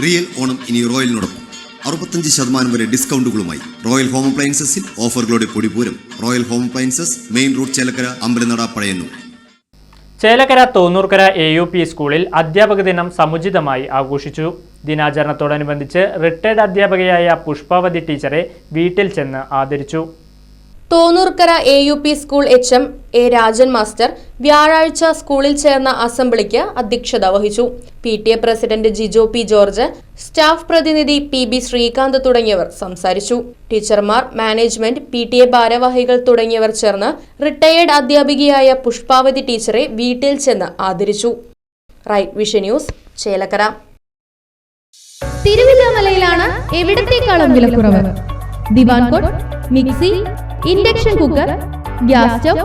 Real Onam ഇനി റോയലിനോടൊപ്പം. അറുപത്തഞ്ച് ശതമാനം വരെ ഡിസ്കൗണ്ടുകളുമായി റോയൽ ഹോം അപ്ലയൻസസിൽ ഓഫറുകളുടെ പൊടിപൂരം royal home appliances main road Chelakkara Ambalanada Pazhayannur. Chelakkara Thonnurkara A U P സ്കൂളിൽ അധ്യാപക ദിനം സമുചിതമായി ആഘോഷിച്ചു. ദിനാചരണത്തോടനുബന്ധിച്ച് റിട്ടയർഡ് അധ്യാപകയായ പുഷ്പാവതി ടീച്ചറെ വീട്ടിൽ ചെന്ന് ആദരിച്ചു. Thonnurkara A U P school H M A Rajan master വ്യാഴാഴ്ച സ്കൂളിൽ ചേർന്ന അസംബ്ലിക്ക് അധ്യക്ഷത വഹിച്ചു. P T A president Jijo P George staff പ്രതിനിധി പി ബി ശ്രീകാന്ത് തുടങ്ങിയവർ സംസാരിച്ചു. ടീച്ചർമാർ മാനേജ്മെന്റ് പി ടി എ ഭാരവാഹികൾ തുടങ്ങിയവർ ചേർന്ന് റിട്ടയേർഡ് അധ്യാപികയായ പുഷ്പാവതി ടീച്ചറെ വീട്ടിൽ ചെന്ന് ആദരിച്ചു. Right vision news Chelakkara. തിരുവില്ലാമലയിലാണ് എവിടത്തേക്കാളും വിലക്കുറവ്? ദിവാൻ cot mixie induction cooker gas stove